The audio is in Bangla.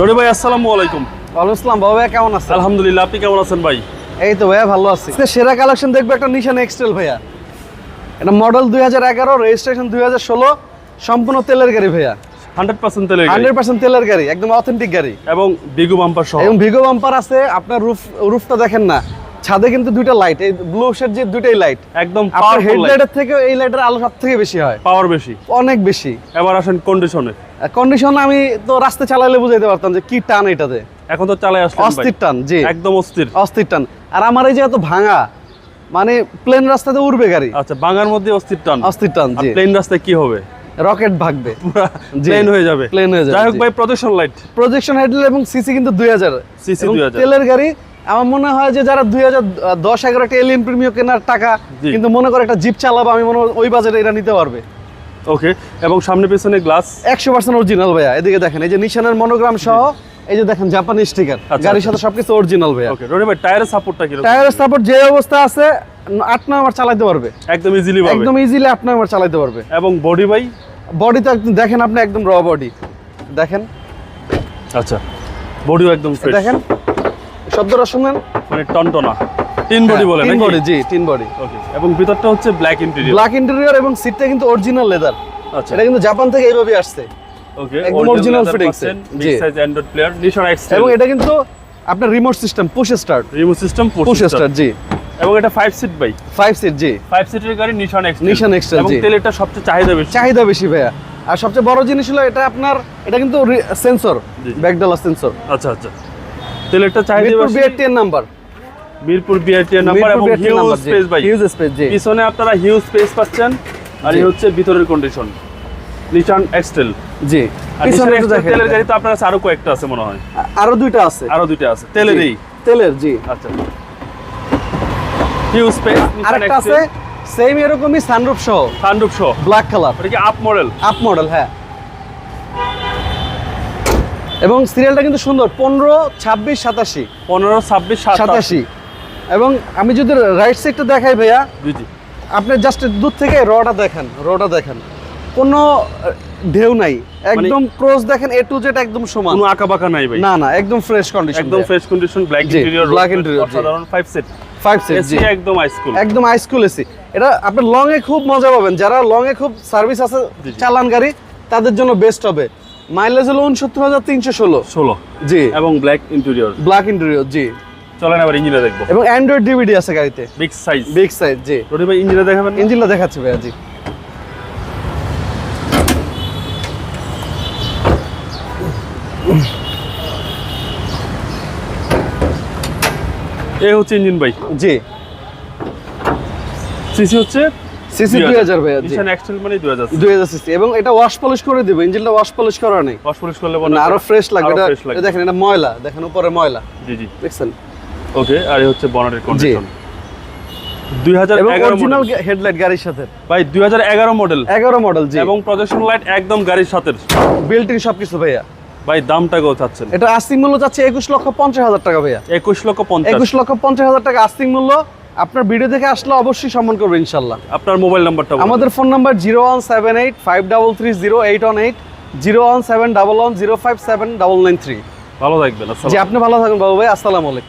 রনি ভাই আসসালামু আলাইকুম। ওয়ালাইকুম বাবা কেমন আছেন? আলহামদুলিল্লাহ আপনি কেমন আছেন ভাই? এই তো ভাইয়া ভালো আছি। সেরা কালেকশন দেখব একটা নিশান এক্সটেল ভাইয়া। এটা মডেল দুই হাজার এগারো রেজিস্ট্রেশন দুই হাজার ষোলো সম্পূর্ণ তেলের গাড়ি ভাইয়া। হান্ড্রেড পার্সেন্ট তেলের গাড়ি। হান্ড্রেড পার্সেন্ট তেলের গাড়ি একদম অথেন্টিক গাড়ি। এবং বিগু বাম্পার সহ। এবং ভিগো বাম্পার আছে আপনার রুফ রুফটা দেখেন না। ছাদে কিন্তু দুইটা লাইট এই ব্লু শেড যে দুইটাই লাইট একদম আপনার হেডলাইটের থেকে এই লাইটের আলো সব থেকে বেশি হয়। পাওয়ার বেশি। অনেক বেশি। এবার আসেন কন্ডিশনে কন্ডিশন আমি তো রাস্তা চালাইলে বুঝাইতে পারতাম যে কি টান এটাতে। এখন তো চালাই আসছেন ভাই। অস্থির টান জি। একদম অস্থির। অস্থির টান। আর আমার এই যে এত ভাঙা মানে প্লেন রাস্তাতে উড়বে গাড়ি। আচ্ছা বাঙার মধ্যে অস্থির টান। অস্থির টান জি। প্লেন রাস্তায় কি হবে? রকেট ভাগবে। প্লেন হয়ে যাবে। প্লেন হয়ে যাবে, যাই হোক ভাই প্রজেকশন লাইট প্রজেকশন হেডলাইট এবং সিসি কিন্তু দুই হাজার। CC 2000 তেলের গাড়ি আমার মনে হয় যে যারা দুই হাজার দশ এগারো একটা এলিয়ন প্রিমিয়াম কেনার টাকা কিন্তু মনে করে একটা জিপ চালাবো আমি মনে হয় ওই বাজেটে এটা নিতে পারবে। ওকে এবং সামনে পিছনে গ্লাস একশো পার্সেন্ট অরিজিনাল ভাইয়া। এদিকে দেখেন এই যে নিশানের মনোগ্রাম সহ এই যে দেখেন জাপানি স্টিকার আচ্ছা, গাড়ির আচ্ছা। সাথে সবকিছু অরিজিনাল ভাইয়া। ওকে রনি ভাই টায়ারের সাপোর্টটা কি টায়ারের সাপোর্ট যে অবস্থা আছে আট নাম্বার চালাতে পারবে। একদম ইজিলি একদম ইজিলি আট নাম্বার চালাতে পারবে। এবং বডি ভাই? বডি তো একদম দেখেন আপনি একদম র বডি দেখেন। আচ্ছা বডিও একদম দেখেন। শব্দটা শুনেন মানে টনটনা। তিন বডি বলে তিন বডি জি তিন বডি। ওকে এবং ভিতরটা হচ্ছে ব্ল্যাক ইন্টেরিয়র ব্ল্যাক ইন্টেরিয়র এবং সিটটা কিন্তু অরিজিনাল লেদার আচ্ছা। এটা কিন্তু জাপান থেকে এইভাবে আসছে। ওকে একদম fittings এ, জি। সাইজ অ্যান্ড্রয়েড প্লেয়ার নিশন এবং এটা কিন্তু আপনার remote system push start remote system push start জি। এবং এটা 5 সিট বাই ফাইভ সিট জি। 5 সিটের গাড়ি নিশন এক্স Nissan X-Trail, এবং তেলেরটা সবচেয়ে চাহিদা বেশি। চাহিদা বেশি ভাইয়া। আর সবচেয়ে বড় জিনিস হলো এটা আপনার এটা কিন্তু সেন্সর। ব্যাকডালা সেন্সর আচ্ছা আচ্ছা। তেলেরটা চাহিদা বেশি। নাম্বার মিরপুর বিআরটি এর নাম্বার এবং huge space by huge space জি। পিছনে আপনারা হিউজ স্পেস পাচ্ছেন আর এই হচ্ছে ভিতরের কন্ডিশন নিশান এক্সটেল জি। আর পিছনে নিশান একটু দেখেন। তেলের গাড়ি তো আপনার কাছে আরও কয়েকটা আছে মনে হয়। আরও দুইটা আছে। আরও দুইটা আছে। তেলেরই তেলের জি। আচ্ছা। হিউজ স্পেস আরেকটা আছে সেম এরকমই সানরুফ সহ। সানরুফ সহ। ব্ল্যাক কালার এটা কি আপ মডেল আপ মডেল হ্যাঁ। এবং সিরিয়ালটা কিন্তু সুন্দর পনেরো ছাব্বিশ সাতাশি। পনেরো ছাব্বিশ সাতাশি। এবং আমি যদি রাইট সাইডটা দেখাই ভাইয়া জি আপনি জাস্ট দূর থেকে রটা দেখেন রটা দেখেন। কোনো ঢেউ নাই। একদম ক্রস দেখেন এ টু জেড একদম সমান। কোনো আঁকা বাঁকা নাই ভাই। না না একদম ফ্রেশ কন্ডিশন একদম fresh condition black interior interior, জি। সাধারণ 5 সেট ফাইভ সিট এসি জি। একদম হাইস্কুল একদম হাইস্কুল এসি এটা আপনি লং এ খুব মজা পাবেন। যারা লং এ খুব সার্ভিস আছে। চালান গাড়ি তাদের জন্য বেস্ট হবে। মাইলেজ হলো উনসত্তর হাজার তিনশো ষোলো। 16 জি। এবং ব্ল্যাক ইন্টেরিয়র ব্ল্যাক ইন্টেরিয়র জি। চলেন আবার ইঞ্জিনে দেখব। এবং অ্যান্ড্রয়েড ডিভিডি আছে গাড়িতে। বিগ সাইজ বিগ সাইজ জি। ভাই ইঞ্জিনে দেখাবেন ইঞ্জিনটা দেখাচ্ছি ভাইয়া জি। এই হচ্ছে ইঞ্জিন ভাই। জি। সিসি হচ্ছে সিসি দুই হাজার। ভাইয়া জি। নিশান এক্সটেল মানে 2000 দুই হাজার সিসি। এবং এটা ওয়াশ পলিশ করে দিব ইঞ্জিনটা ওয়াশ পলিশ করা নেই। ওয়াশ পলিশ করলে না আরও ফ্রেশ লাগবে। এটা দেখেন এটা ময়লা। দেখেন উপরে ময়লা। জি জি। দেখছেন? ওকে আর হচ্ছে কন্ডিশন এবং 2011 অরিজিনাল হেডলাইট গাড়ির সাথে। ভাই 2011 মডেল এগারো মডেল জি। এবং প্রজেকশন লাইট একদম গাড়ির সাথে বিল্ট ভাইয়া। ভাই দামটা কত চাচ্ছেন? এটা আস্তিক মূল্য যাচ্ছে একুশ লক্ষ পঞ্চাশ হাজার টাকা ভাইয়া। 21 লক্ষ 50 একুশ লক্ষ পঞ্চাশ হাজার টাকা আস্তিক মূল্য। আপনার ভিডিও দেখে আসলে অবশ্যই সম্মান করবে ইনশাল্লাহ আপনার মোবাইল নাম্বারটা। আমাদের phone number zero one seven eight five double three zero eight one eight zero one seven double one zero five seven double nine three ভালো থাকবেন জি আপনি ভালো থাকুন বাবু ভাই আসসালামু আলাইকুম।